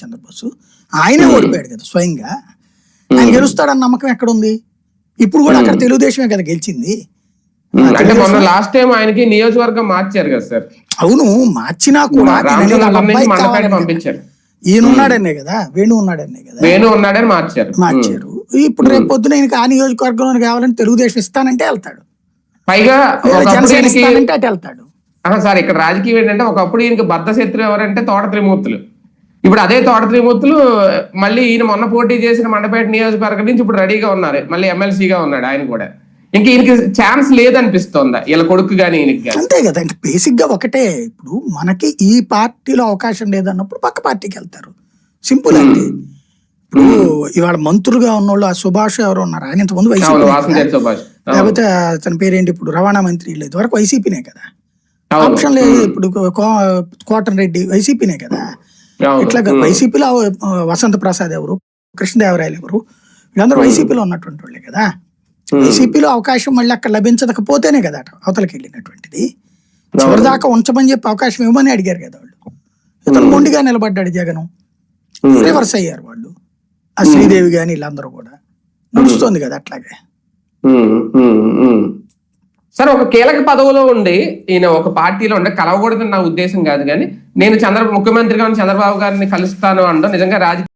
చంద్రబోసు. ఆయనే ఓడిపోయాడు కదా స్వయంగా. ఆయన గెలుస్తాడన్న నమ్మకం ఎక్కడ ఉంది ఇప్పుడు కూడా అక్కడ తెలుగుదేశమే కదా గెలిచింది. ఉమ్, అంటే మొన్న లాస్ట్ టైం ఆయనకి నియోజకవర్గం మార్చారు కదా సార్. అవును మార్చినా కూడా. పంపించారు. ఈయన ఉన్నాడనే కదా వేణు ఉన్నాడనే కదా. వేణు ఉన్నాడని మార్చారు. మార్చారు. ఇప్పుడు రేపు పొద్దున ఈయనకి ఆ నియోజకవర్గంలో కావాలని తెలుగుదేశం ఇస్తానంటే వెళ్తాడు. పైగా జనసేన ఇస్తానంటే అటు వెళ్తాడు. సార్ ఇక్కడ రాజకీయం ఏంటంటే ఒకప్పుడు ఈయనకి బద్ద శత్రువు ఎవరంటే తోట త్రిమూర్తులు. ఇప్పుడు అదే తోట త్రిమూర్తులు మళ్ళీ ఈయన మొన్న పోటీ చేసిన మండపేట నియోజకవర్గం నుంచి ఇప్పుడు రెడీగా ఉన్నారు. మళ్ళీ ఎమ్మెల్సీగా ఉన్నాడు ఆయన కూడా. ఇంక ఈయనకి ఛాన్స్ లేదనిపిస్తోందా. వీళ్ళ కొడుకు ఈయనకి గాని. అంతే కదా. ఇంక బేసిక్గా ఒకటే. ఇప్పుడు మనకి ఈ పార్టీలో అవకాశం లేదన్నప్పుడు పక్క పార్టీకి వెళ్తారు. సింపుల్ అంతే ఇప్పుడు ఇవాళ మంత్రులుగా ఉన్నోళ్ళు ఆ సుభాష్ ఎవరు ఉన్నారు. ఆయన ఇంతకుముందు వైసీపీ. లేకపోతే అతని పేరేంటి ఇప్పుడు? రవాణా మంత్రి లేదు. వరకు వైసీపీనే కదా. ఆప్షన్ లేదు ఇప్పుడు. కోటన్ రెడ్డి వైసీపీనే కదా. ఇట్లా. వైసీపీలో వసంత ప్రసాద్ ఎవరు? కృష్ణదేవరాయలు ఎవరు? వీళ్ళందరూ వైసీపీలో ఉన్నటువంటి వాళ్ళే కదా. వైసీపీలో అవకాశం మళ్ళీ అక్కడ లభించకపోతేనే కదా అవతలకి వెళ్ళినటువంటిది. చివరిదాకా ఉంచమని చెప్పి అవకాశం ఇవ్వమని అడిగారు కదా వాళ్ళు. ఇతను మొండిగా నిలబడ్డాడు జగన్. రివర్స్ అయ్యారు వాళ్ళు. ఆ శ్రీదేవి గాని వీళ్ళందరూ కూడా. నడుస్తుంది కదా అట్లాగే. సరే ఒక కీలక పదవిలో ఉండి ఈయన ఒక పార్టీలో ఉండే కలవకూడదని నా ఉద్దేశం కాదు కానీ నేను చంద్ర ముఖ్యమంత్రిగా ఉన్న చంద్రబాబు గారిని కలుస్తాను అనడం నిజంగా రాజకీయ